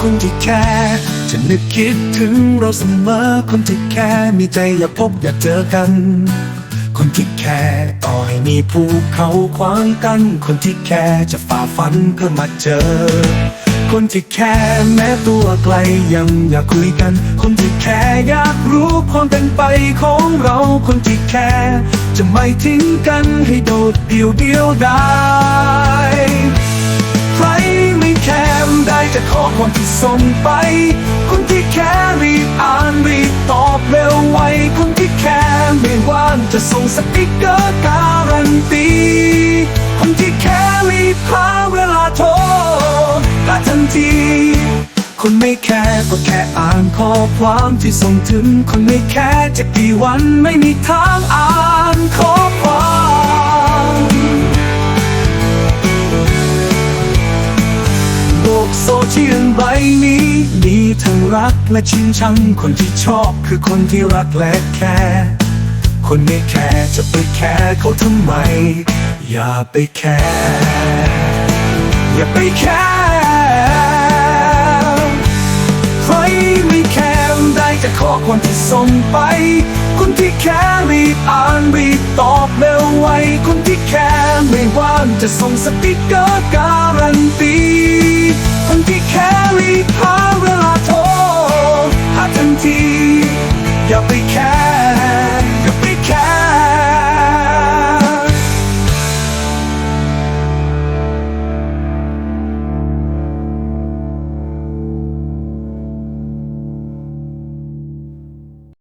คนที่แค่จะนึกคิดถึงเราเสมอคนที่แค่มีใจอยากพบอยากเจอกัน คนที่แค่ต่อให้มีภูเขาขวางกัน คนที่แค่จะฝ่าฟันเพื่อมาเจอ คนที่แค่แม้ตัวไกลยังอยากคุยกัน คนที่แค่อยากรู้ความเป็นไปของเราคนที่แค่จะไม่ทิ้งกันให้โดดเดี่ยวเดียวดาย ขอความที่ส่งไป คนที่แค่รีบอ่านรีบตอบเร็วไว คนที่แค่ไม่ว่างจะส่งสติ๊กเกอร์การันตี คนที่แค่รีบหาเวลาโทรก็ทันที คนไม่แค่ก็แค่อ่านข้อความที่ส่งถึง คนไม่แค่จะกี่วันไม่มีทาง เชียลใบนี้มีทั้งรักและชิงชัง คนที่ชอบคือคนที่รักและแค่คนไม่แค่จะไปแค่เขาทำไม อย่าไปแค่อย่าไปแค่ใครไม่แค่ได้จะขอคนที่ส่งไป คนที่แค่รีบอ่านรีบตอบเร็วไวคนที่แค่ไม่ว่างจะส่งสติ๊กเกอร์